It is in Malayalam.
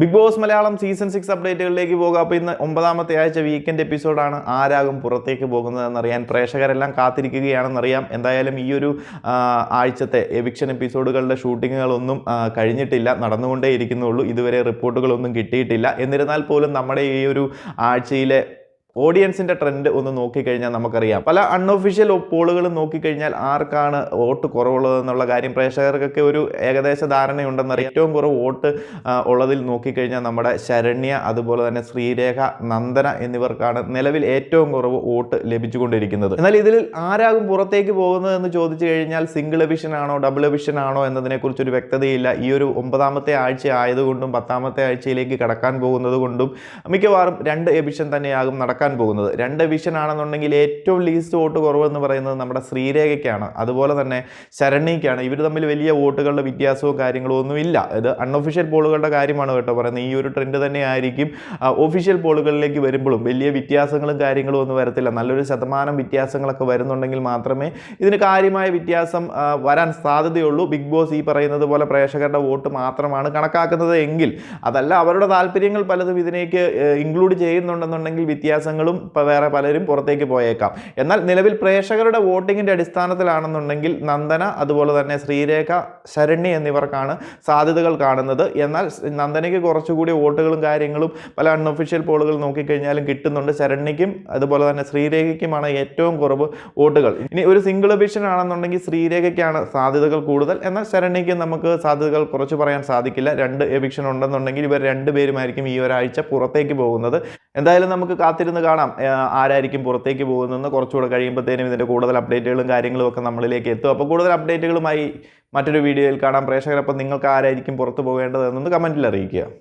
Bigg Boss Malayalam season six അപ്ഡേറ്റുകളിലേക്ക് പോകുക. അപ്പോൾ ഇന്ന് ഒമ്പതാമത്തെ ആഴ്ച വീക്കെൻഡ് എപ്പിസോഡാണ് ആരാകും പുറത്തേക്ക് പോകുന്നതെന്നറിയാൻ പ്രേക്ഷകരെല്ലാം കാത്തിരിക്കുകയാണെന്നറിയാം. എന്തായാലും ഈ ഒരു ആഴ്ചത്തെ എവിക്ഷൻ എപ്പിസോഡുകളുടെ ഷൂട്ടിങ്ങുകളൊന്നും കഴിഞ്ഞിട്ടില്ല. നടന്നുകൊണ്ടേ ഇരിക്കുന്നുള്ളൂ ഇതുവരെ റിപ്പോർട്ടുകളൊന്നും കിട്ടിയിട്ടില്ല. എന്നിരുന്നാൽ പോലും നമ്മുടെ ഈ ഒരു ആഴ്ചയിലെ ഓഡിയൻസിന്റെ ട്രെൻഡ് ഒന്ന് നോക്കിക്കഴിഞ്ഞാൽ നമുക്കറിയാം. പല അൺഒഫീഷ്യൽ പോളുകളും നോക്കിക്കഴിഞ്ഞാൽ ആർക്കാണ് വോട്ട് കുറവുള്ളതെന്നുള്ള കാര്യം പ്രേക്ഷകർക്കൊക്കെ ഒരു ഏകദേശ ധാരണയുണ്ടെന്നറിയാം. ഏറ്റവും കുറവ് വോട്ട് ഉള്ളതിൽ നോക്കിക്കഴിഞ്ഞാൽ നമ്മുടെ ശരണ്യ അതുപോലെ തന്നെ ശ്രീരേഖ നന്ദന എന്നിവർക്കാണ് നിലവിൽ ഏറ്റവും കുറവ് വോട്ട് ലഭിച്ചുകൊണ്ടിരിക്കുന്നത്. എന്നാൽ ഇതിൽ ആരാകും പുറത്തേക്ക് പോകുന്നത് എന്ന് ചോദിച്ചു കഴിഞ്ഞാൽ സിംഗിൾ എവിഷൻ ആണോ ഡബിൾ എവിഷൻ ആണോ എന്നതിനെക്കുറിച്ചൊരു വ്യക്തതയില്ല. ഈ ഒരു ഒമ്പതാമത്തെ ആഴ്ച ആയതുകൊണ്ടും പത്താമത്തെ ആഴ്ചയിലേക്ക് കടക്കാൻ പോകുന്നത് കൊണ്ടും മിക്കവാറും രണ്ട് എവിഷൻ തന്നെയാകും നടക്കാൻ പോകുന്നത്. രണ്ട് വിഷൻ ആണെന്നുണ്ടെങ്കിൽ ഏറ്റവും ലീസ്റ്റ് വോട്ട് കുറവെന്ന് പറയുന്നത് നമ്മുടെ ശ്രീരേഖയ്ക്കാണ്. അതുപോലെ തന്നെ ശരണ്യയ്ക്കാണ്. ഇവർ തമ്മിൽ വലിയ വോട്ടുകളുടെ വ്യത്യാസവും കാര്യങ്ങളും ഒന്നും ഇല്ല ഇത് അൺഒഫീഷ്യൽ പോളുകളുടെ കാര്യമാണ് കേട്ടോ പറയുന്നത്. ഈ ഒരു ട്രെൻഡ് തന്നെ ആയിരിക്കും. ഒഫീഷ്യൽ പോളുകളിലേക്ക് വരുമ്പോഴും വലിയ വ്യത്യാസങ്ങളും കാര്യങ്ങളും ഒന്നും വരത്തില്ല. നല്ലൊരു ശതമാനം വ്യത്യാസങ്ങളൊക്കെ വരുന്നുണ്ടെങ്കിൽ മാത്രമേ ഇതിന് കാര്യമായ വ്യത്യാസം വരാൻ സാധ്യതയുള്ളൂ. ബിഗ് ബോസ് ഈ പറയുന്നത് പോലെ പ്രേക്ഷകരുടെ വോട്ട് മാത്രമാണ് കണക്കാക്കുന്നത് എങ്കിൽ. അതല്ല അവരുടെ താല്പര്യങ്ങൾ പലതും ഇതിലേക്ക് ഇൻക്ലൂഡ് ചെയ്യുന്നുണ്ടെന്നുണ്ടെങ്കിൽ വ്യത്യാസങ്ങളും വേറെ പലരും പുറത്തേക്ക് പോയേക്കാം. എന്നാൽ നിലവിൽ പ്രേക്ഷകരുടെ വോട്ടിങ്ങിന്റെ അടിസ്ഥാനത്തിലാണെന്നുണ്ടെങ്കിൽ നന്ദന അതുപോലെ തന്നെ ശ്രീരേഖ ശരണ്യ എന്നിവർക്കാണ് സാധ്യതകൾ കാണുന്നത്. എന്നാൽ നന്ദനയ്ക്ക് കുറച്ചുകൂടി വോട്ടുകളും കാര്യങ്ങളും പല അൺഒഫീഷ്യൽ പോളുകൾ നോക്കിക്കഴിഞ്ഞാലും കിട്ടുന്നുണ്ട്. ശരണ്യയ്ക്കും അതുപോലെ തന്നെ ശ്രീരേഖയ്ക്കുമാണ് ഏറ്റവും കുറവ് വോട്ടുകൾ. ഇനി ഒരു സിംഗിൾ എവിഷൻ ആണെന്നുണ്ടെങ്കിൽ ശ്രീരേഖയ്ക്കാണ് സാധ്യതകൾ കൂടുതൽ. എന്നാൽ ശരണ്യയ്ക്ക് നമുക്ക് സാധ്യതകൾ കുറച്ച് പറയാൻ സാധിക്കില്ല. രണ്ട് എവിക്ഷൻ ഉണ്ടെന്നുണ്ടെങ്കിൽ ഇവർ രണ്ടുപേരുമായിരിക്കും ഈ ഒരാഴ്ച പുറത്തേക്ക് പോകുന്നത്. എന്തായാലും നമുക്ക് കാത്തിരുന്ന് കാണാം. ആരായിരിക്കും പുറത്തേക്ക് പോകുന്നതെന്ന് കുറച്ചുകൂടെ കഴിയുമ്പോഴത്തേനും ഇതിന്റെ കൂടുതൽ അപ്ഡേറ്റുകളും കാര്യങ്ങളും ഒക്കെ നമ്മളിലേക്ക് എത്തും. അപ്പോൾ കൂടുതൽ അപ്ഡേറ്റുകളുമായി മറ്റൊരു വീഡിയോയിൽ കാണാം. പ്രേക്ഷകരപ്പം നിങ്ങൾക്ക് ആരായിരിക്കും പുറത്ത് പോകേണ്ടതെന്നൊന്ന് കമന്റിൽ അറിയിക്കുക.